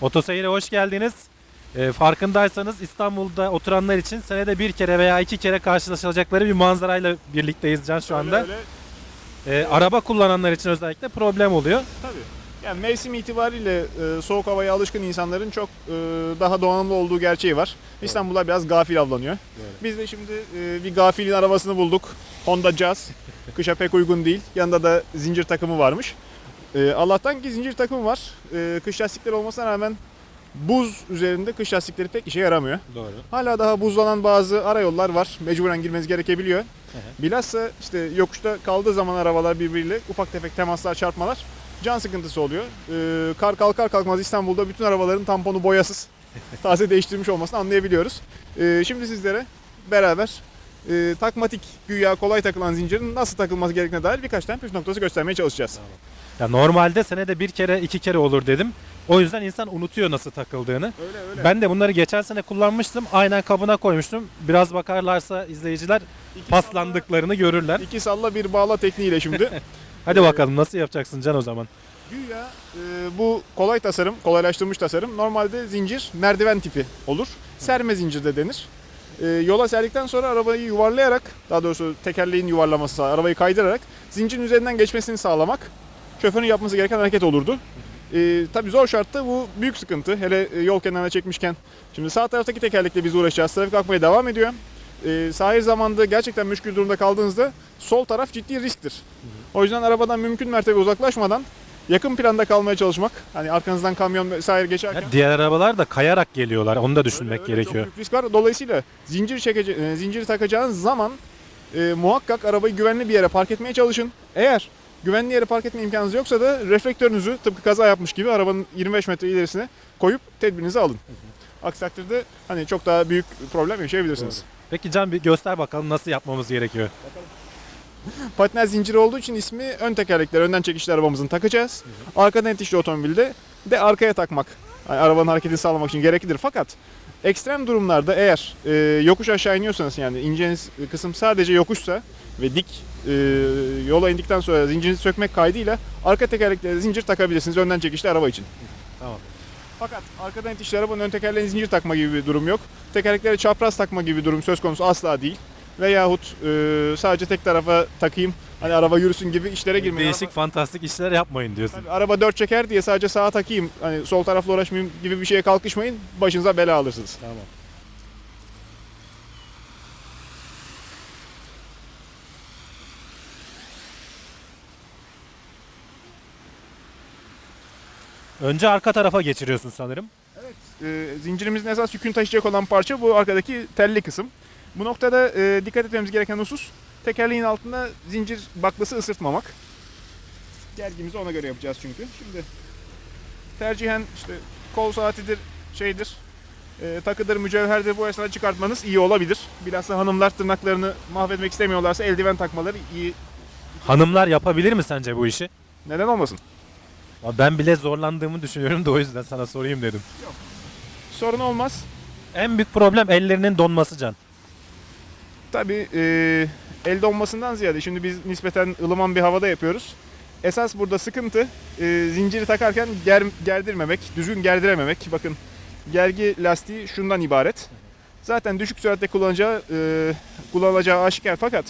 Otoseyir'e hoş geldiniz. Ee, farkındaysanız İstanbul'da oturanlar için senede bir kere veya iki kere karşılaşılacakları bir manzarayla birlikteyiz Can şu anda. Öyle öyle. Ee, araba kullananlar için özellikle problem oluyor. Tabii. Yani mevsim itibariyle e, soğuk havaya alışkın insanların çok e, daha donanımlı olduğu gerçeği var. İstanbul'da biraz gafil avlanıyor. Biz de şimdi e, bir gafilin arabasını bulduk. Honda Jazz. Kışa pek uygun değil. Yanında da zincir takımı varmış. E, Allah'tan ki zincir takımı var. E, kış lastikleri olmasına rağmen buz üzerinde kış lastikleri pek işe yaramıyor. Doğru. Hala daha buzlanan bazı arayollar var. Mecburen girmeniz gerekebiliyor. Bilhassa işte yokuşta kaldığı zaman arabalar birbiriyle ufak tefek temaslar, çarpmalar can sıkıntısı oluyor. Ee, kar kalkar kalkmaz İstanbul'da bütün arabaların tamponu boyasız. Taze değiştirmiş olmasını anlayabiliyoruz. Ee, şimdi sizlere beraber e, takmatik güya kolay takılan zincirin nasıl takılması gerektiğine dair birkaç tane püf noktası göstermeye çalışacağız. Ya normalde senede bir kere iki kere olur dedim. O yüzden insan unutuyor nasıl takıldığını. Öyle öyle. Ben de bunları geçen sene kullanmıştım. Aynen kabına koymuştum. Biraz bakarlarsa izleyiciler paslandıklarını görürler. İki salla bir bağla tekniğiyle şimdi. Hadi bakalım nasıl yapacaksın Can o zaman. Güya e, bu kolay tasarım, kolaylaştırılmış tasarım. Normalde zincir merdiven tipi olur. Serme zincir de denir. E, yola serdikten sonra arabayı yuvarlayarak, daha doğrusu tekerleğin yuvarlaması, arabayı kaydırarak zincirin üzerinden geçmesini sağlamak şoförün yapması gereken hareket olurdu. E, tabii zor şartta bu büyük sıkıntı. Hele e, yol kenarına çekmişken. Şimdi sağ taraftaki tekerlekle biz uğraşacağız. Trafik akmaya devam ediyor. E, sahil zamanda gerçekten müşkül durumda kaldığınızda sol taraf ciddi risktir. O yüzden arabadan mümkün mertebe uzaklaşmadan yakın planda kalmaya çalışmak. Hani arkanızdan kamyon vesaire geçerken. Ya diğer arabalar da kayarak geliyorlar. Onu da Öyle, düşünmek öyle, gerekiyor. Çok büyük risk var. Dolayısıyla zincir çekece e, zinciri takacağınız zaman e, muhakkak arabayı güvenli bir yere park etmeye çalışın. Eğer güvenli yere park etme imkanınız yoksa da reflektörünüzü tıpkı kaza yapmış gibi arabanın 25 metre ilerisine koyup tedbirinizi alın. Aksi takdirde hani çok daha büyük problem yaşayabilirsiniz. Peki Can bir göster bakalım nasıl yapmamız gerekiyor. Patiner zinciri olduğu için ismi ön tekerlekleri, önden çekişli arabamızın takacağız. Arkadan itişli otomobilde de arkaya takmak. Yani arabanın hareketini sağlamak için gereklidir. Fakat ekstrem durumlarda eğer e, yokuş aşağı iniyorsanız yani ineceğiniz kısım sadece yokuşsa ve dik e, yola indikten sonra zincirinizi sökmek kaydıyla arka tekerleklere zincir takabilirsiniz önden çekişli araba için. Tamam. Fakat arkadan itişli arabanın ön tekerleğine zincir takma gibi bir durum yok. Tekerleklere çapraz takma gibi bir durum söz konusu asla değil. Veyahut e, sadece tek tarafa takayım hani araba yürüsün gibi işlere girmeyin. Değişik fantastik işler yapmayın diyorsun. Araba, araba dört çeker diye sadece sağa takayım hani sol tarafla uğraşmayayım gibi bir şeye kalkışmayın. Başınıza bela alırsınız. Tamam. Önce arka tarafa geçiriyorsun sanırım. E, zincirimizin esas yükünü taşıyacak olan parça bu arkadaki telli kısım. Bu noktada e, dikkat etmemiz gereken husus tekerleğin altında zincir baklası ısırtmamak. Gergimizi ona göre yapacağız çünkü. Şimdi tercihen işte kol saatidir, şeydir, e, takıdır, mücevherdir bu esnada çıkartmanız iyi olabilir. Bilhassa hanımlar tırnaklarını mahvetmek istemiyorlarsa eldiven takmaları iyi. Hanımlar yapabilir mi sence bu işi? Neden olmasın? Ya Ben bile zorlandığımı düşünüyorum da o yüzden sana sorayım dedim. Sorun olmaz. En büyük problem ellerinin donması Can. Tabii e, el donmasından ziyade şimdi biz nispeten ılıman bir havada yapıyoruz. Esas burada sıkıntı e, zinciri takarken ger, gerdirmemek, düzgün gerdirememek. Bakın gergi lastiği şundan ibaret. Zaten düşük süratte kullanacağı, e, kullanılacağı aşikar fakat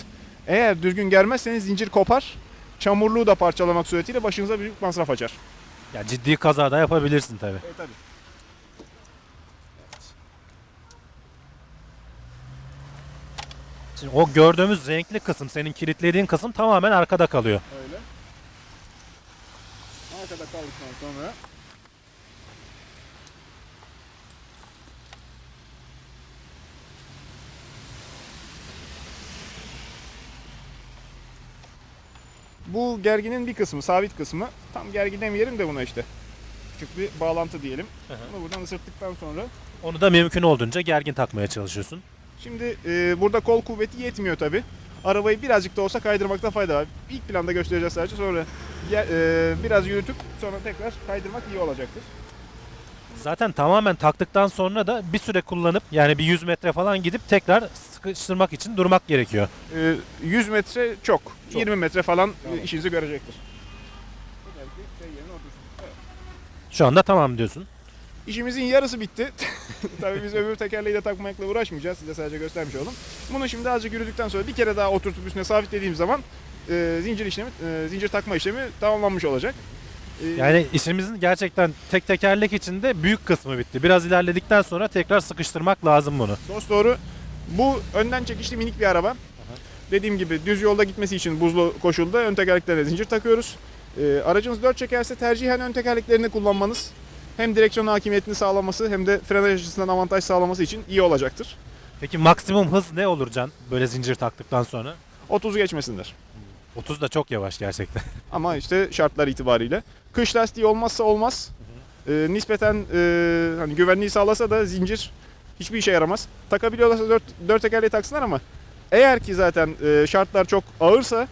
eğer düzgün germezseniz zincir kopar. Çamurluğu da parçalamak suretiyle başınıza büyük masraf açar. Ya ciddi kaza da yapabilirsin tabii. Evet tabii. Şimdi o gördüğümüz renkli kısım, senin kilitlediğin kısım tamamen arkada kalıyor. Öyle. Arkada kaldıktan sonra Bu gerginin bir kısmı, sabit kısmı. Tam gergin demeyelim de buna işte. Küçük bir bağlantı diyelim. Hı hı. Bunu buradan ısırttıktan sonra Onu da mümkün olduğunca gergin takmaya çalışıyorsun. Şimdi e, burada kol kuvveti yetmiyor tabi. Arabayı birazcık da olsa kaydırmakta fayda var. İlk planda göstereceğiz sadece sonra ge- e, biraz yürütüp sonra tekrar kaydırmak iyi olacaktır. Zaten tamamen taktıktan sonra da bir süre kullanıp yani bir 100 metre falan gidip tekrar sıkıştırmak için durmak gerekiyor. E, 100 metre çok. Çok. 20 metre falan Tamam. işinizi görecektir. Şu anda tamam diyorsun. İşimizin yarısı bitti. Tabii biz öbür tekerleği de takmakla uğraşmayacağız. Size sadece göstermiş oldum. Bunu şimdi azıcık yürüdükten sonra bir kere daha oturtup üstüne sabitlediğim zaman e, zincir işlemi, e, zincir takma işlemi tamamlanmış olacak. E, Yani işimizin gerçekten tek tekerlek içinde büyük kısmı bitti. Biraz ilerledikten sonra tekrar sıkıştırmak lazım bunu. Dost doğru. Bu önden çekişli minik bir araba. Dediğim gibi düz yolda gitmesi için buzlu koşulda ön tekerleklerine zincir takıyoruz. Ee, aracınız dört çekerse tercihen ön tekerleklerini kullanmanız hem direksiyon hakimiyetini sağlaması hem de frenaj açısından avantaj sağlaması için iyi olacaktır. Peki maksimum hız ne olur Can? Böyle zincir taktıktan sonra. 30'u geçmesinler. 30 da çok yavaş gerçekten. Ama işte şartlar itibariyle. Kış lastiği olmazsa olmaz. Ee, nispeten e, hani güvenliği sağlasa da zincir hiçbir işe yaramaz. Takabiliyorlarsa dört, dört tekerleği taksınlar ama eğer ki zaten e, şartlar çok ağırsa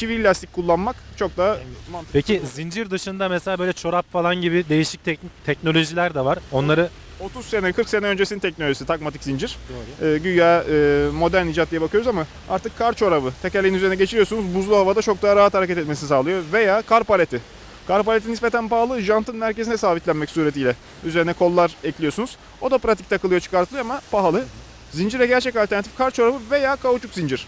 çivili lastik kullanmak çok daha mantıklı. Peki zincir dışında mesela böyle çorap falan gibi değişik tek- teknolojiler de var. Onları 30 sene 40 sene öncesinin teknolojisi takmatik zincir. Ee, güya e, modern icat diye bakıyoruz ama artık kar çorabı tekerleğin üzerine geçiriyorsunuz buzlu havada çok daha rahat hareket etmesini sağlıyor. Veya kar paleti. Kar paleti nispeten pahalı jantın merkezine sabitlenmek suretiyle üzerine kollar ekliyorsunuz. O da pratik takılıyor çıkartılıyor ama pahalı. Zincire gerçek alternatif kar çorabı veya kauçuk zincir.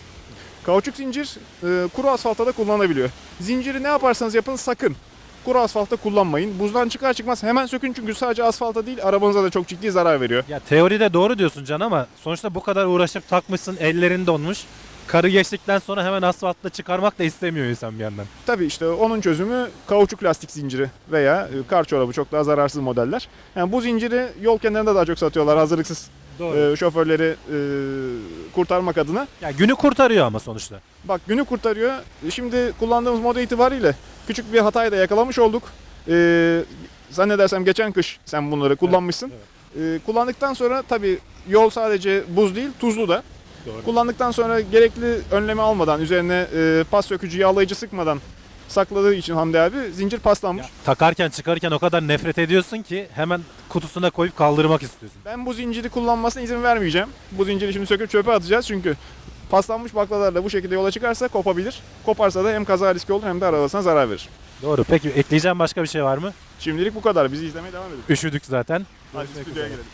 Kauçuk zincir e, kuru asfaltta da kullanılabiliyor. Zinciri ne yaparsanız yapın sakın kuru asfaltta kullanmayın. Buzdan çıkar çıkmaz hemen sökün çünkü sadece asfalta değil arabanıza da çok ciddi zarar veriyor. ya teoride doğru diyorsun Can ama sonuçta bu kadar uğraşıp takmışsın ellerin donmuş. Karı geçtikten sonra hemen asfaltta çıkarmak da istemiyor insan bir yandan. Tabii işte onun çözümü kauçuk lastik zinciri veya e, kar çorabı çok daha zararsız modeller. Yani bu zinciri yol kenarında daha çok satıyorlar hazırlıksız e, şoförleri e, kurtarmak adına. Ya günü kurtarıyor ama sonuçta. Bak günü kurtarıyor. Şimdi kullandığımız model itibariyle küçük bir hatayı da yakalamış olduk. E, zannedersem geçen kış sen bunları kullanmışsın. E, kullandıktan sonra tabii yol sadece buz değil tuzlu da. Doğru. Kullandıktan sonra gerekli önlemi almadan, üzerine e, pas sökücü, yağlayıcı sıkmadan sakladığı için Hamdi abi zincir paslanmış. Takarken çıkarken o kadar nefret ediyorsun ki hemen kutusuna koyup kaldırmak istiyorsun. Ben bu zinciri kullanmasına izin vermeyeceğim. Bu zinciri şimdi söküp çöpe atacağız çünkü paslanmış baklalarla bu şekilde yola çıkarsa kopabilir. Koparsa da hem kaza riski olur hem de arabasına zarar verir. Doğru. Peki ekleyeceğim başka bir şey var mı? Şimdilik bu kadar. Bizi izlemeye devam edin. Üşüdük zaten. Hadi stüdyoya girelim.